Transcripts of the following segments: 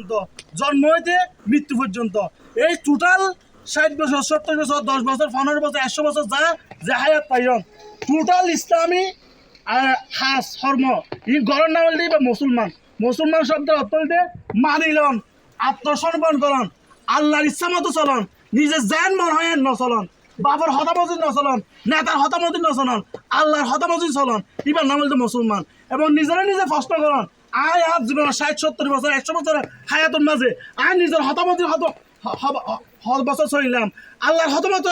পর্যন্ত, জন্ম হইতে মৃত্যু পর্যন্ত। এই টোটাল ষাট বছর, সত্তর বছর, দশ বছর, পনেরো বছর, একশো বছর যা যে হায়াত পাইন টোটাল ইসলামী হাস, ধর্ম, ই নাম হলে বা মুসলমান। মুসলমান শব্দের অর্থ হইতে মানিলন, আত্মসমর্পণ করন, আল্লাহর ইচ্ছা মতো চলন, নিজে জ্ঞান মন হয় নচলন বাবার হতামতি নচলন, নেতার হতামতি নচলন, আল্লাহর হতামতি চলন ইবার নাম হইতে মুসলমান। এবং নিজেরা নিজে প্রশ্ন করন আয় আজ জীবনের ষাট সত্তর বছর একশো বছরের হায়াতের মাঝে। আয় নিজের হতামতির হত হ- হ- হ- বছর চলিলাম। আল্লাহর হতমত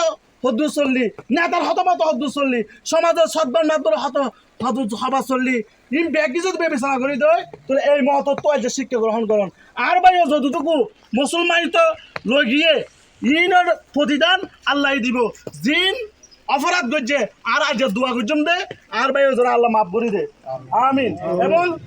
হদ্দুর চললি নেতার হতমত হদ্দুর চললি সমাজের সদ্বার মাধ্যমে হত হদু হবা চললি। ইন ব্যাগি যদি বিবেচনা করি দেয় তাহলে এই মহতত্ব আছে শিক্ষা গ্রহণ করন। আর বাইও যতটুকু মুসলমান তো লই গিয়ে ইনের প্রতিদান আল্লাহ দিব। জিন অপরাধ করছে আর আজ দোয়া করছম দে আর বাইও যারা আল্লাহ মাফ করে দে। আমিন। এবং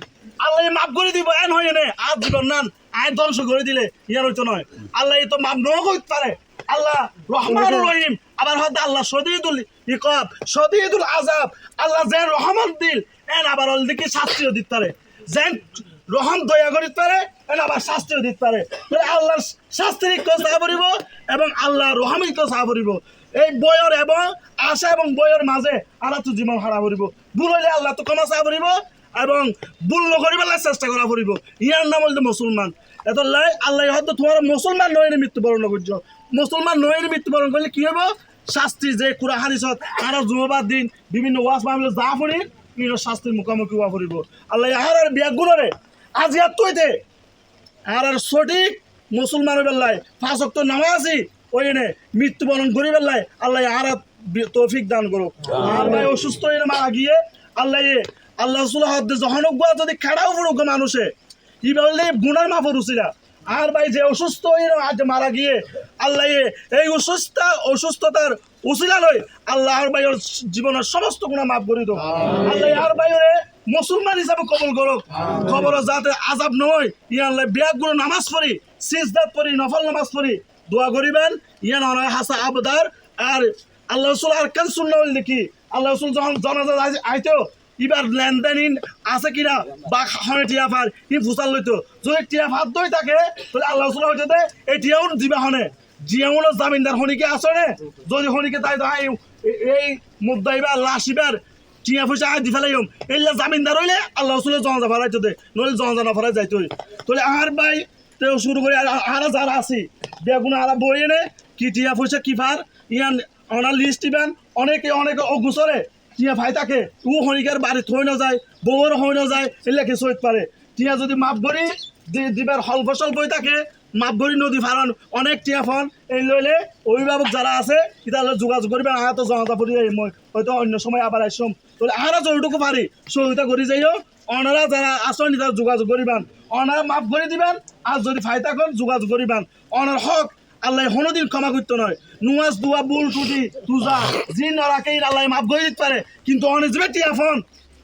আল্লাহ মাফ করে দিব এন হয় নে আর জীবন নান আয় ধ্বংস করে দিলে ইয়ার হইতো নয়। আল্লাহ তো মাফ ন করতে পারে। আল্লাহ রহমান রহিম। আবার হয়তো আল্লাহ সদিদুল ইকব সদিদুল আজাব আল্লাহ যেন রহমত দিল এন আবার অল দিকে শাস্তিও দিতে পারে। যেন রহম দয়া করিতে পারে এন আবার শাস্তিও দিতে পারে। আল্লাহ শাস্তির কথা পড়িব এবং আল্লাহ রহমিক কথা পড়িব এই বয়র এবং আশা এবং বয়র মাঝে আল্লাহ তো জীবন হারা পড়িব ভুল হইলে আল্লাহ তো ক্ষমা চাহ পড়িব এবং ভুল নকরিবেলার চেষ্টা করা পড়িব ইয়ার নাম হইলে মুসলমান। এত লাই আল্লাহ হয়তো তোমার মুসলমান নয় মৃত্যুবরণ করছ। মুসলমান নয় মৃত্যুবরণ করলে কি হব শাস্তি যে কুড়া হারিসত আর জুমবার দিন বিভিন্ন ওয়াজ মামলে যা পড়ি কিন্তু শাস্তির মুখোমুখি হওয়া পড়িব। আল্লাহ আর আর বিয়া গুণরে আজ ইয়ার তৈতে আর আর সঠিক মুসলমান বেলায় পাঁচ অক্ট নামাজি ওই এনে মৃত্যুবরণ করি বেলায় আল্লাহ আর আর তৌফিক দান করো আর ভাই অসুস্থ হয়ে মারা গিয়ে আল্লাহ আল্লাহ রসুল হদ্দে যখন গুয়া যদি খেড়াও পড়ুক মানুষে ই বললে গুণার মাফ রুচিরা আর ভাই যে অসুস্থ হয়ে আজ মারা গিয়ে আল্লাহ এই অসুস্থ অসুস্থতার উচিলা লই আল্লাহ আর ভাইয়ের জীবনের সমস্ত গুণা মাফ করে দো আল্লাহ আর ভাইয়ের মুসলমান হিসাবে কবল করো খবর যাতে আজাব নয় ইয়া আল্লাহ বিয়াকগুলো নামাজ পড়ি সিজদাত পড়ি নফল নামাজ পড়ি দোয়া করিবেন ইয়া নয় হাসা আবদার। আর আল্লাহ রসুল আর কেন শুনলে দেখি আল্লাহ রসুল যখন জানাজা আইতো এবার লেনদেন আছে কিনা বা হনে টিয়া ফার ই ফুসাল লইতো। যদি টিয়া ফার দই থাকে, তাহলে আল্লাহ রসুল হইতে এই টিয়াও দিবা হনে। জিয়াউনো জামিনদার হনিকে আছে নে। যদি হনিকে তাই তো এই মুদ্দাইবার লাশিবার টিয়া পয়সা আয় দি ফেলাইম এইলা জামিনদার হইলে আল্লাহ রসুলের জনজা ফেলাইতে দে, নইলে জনজা না ফেলাই যাইতে তাহলে আর ভাই শুরু করে, আর যারা আছি, বেগুন আর বই এনে, কি টিয়া পয়সা কি ফার ইয়ান অনার লিস্ট দিবেন। অনেকে অনেকে অগুসরে টিয়া ভাই থাকে, ও হরিকার বাড়ি থই না যায় বউর হই না যায় এলাকে সইত পারে। টিয়া যদি মাপ ভরি দিবার হল ফসল বই থাকে, মাপ ভরি নদী ফারন অনেক টিয়া ফন এই লইলে অভিভাবক যারা আছে তাহলে যোগাযোগ করবেন আহা তো জনতা পড়ি যাই মই হয়তো অন্য সময় আবার আসম তাহলে আহারা যতটুকু পারি, সহযোগিতা করি যাইও। অনারা যারা আসন তারা যোগাযোগ করিবেন। অনারা মাপ করে দিবেন, আর যদি ফায়দা করেন যোগাযোগ করিবেন। অনার হক আল্লাহ হনোদিন ক্ষমা করতে নয়। নুয়াজ দুয়া বুল টুটি তুজা জি নরাকেই আল্লাহ মাফ করে দিতে পারে। কিন্তু অনেক যাবে টিয়াফন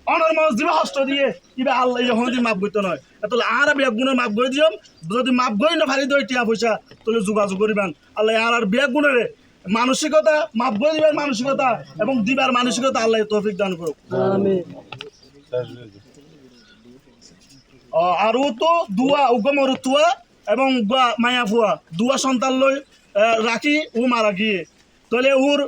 অনার মাছ দিবে হস্ত দিয়ে কিবা আল্লাহ হনোদিন মাফ করতে নয়। তাহলে আর বিয়া গুণের মাফ করে দিও যদি মাফ করে না ফারি দেয় টিয়া পয়সা তাহলে যোগাযোগ করিবেন। আল্লাহ আর আর বিয়া গুণের মানসিকতা মাফ করে দিবার মানসিকতা এবং দিবার মানসিকতা আল্লাহ তৌফিক দান করুক। অ, আৰু তো দুয়া উগমর তুয়া এবং গুয়া মায়া ফুয়া দুয়া সন্তান লৈ আহ, রাখি ও মারা গিয়ে তাহলে ওর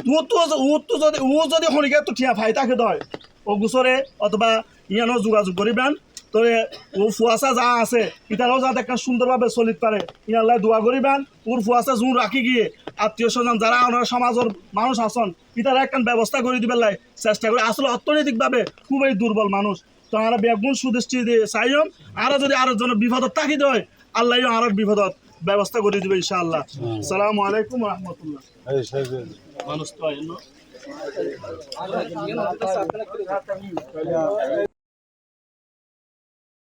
ও তো ও তো যদি ও যদি শনিকে তো ঠিয়া ফাই তাকে দয় ও গুছরে অথবা ইয়ানো যোগাযোগ করিবেন তবে ও ফুয়াশা যা আছে ইতারাও যাতে একটা সুন্দরভাবে চলিত পারে ইয়াল্লাই দোয়া করিবেন ওর ফুয়াশা যোন রাখি গিয়ে আত্মীয় স্বজন যারা ওনার সমাজের মানুষ আসন ইতারা একটা ব্যবস্থা করে দিবেন লাই চেষ্টা করে আসলে অর্থনৈতিকভাবে খুবই দুর্বল মানুষ তো আমরা বেগুন সুদৃষ্টি দিয়ে চাইম আরও যদি আরও জন বিপদত থাকি দেয় আল্লাহ আর বিপদত ব্যবস্থা করে দিবে ইনশাআল্লাহ। সালাম আলাইকুম রহমতুল্লাহ। মানুষ তো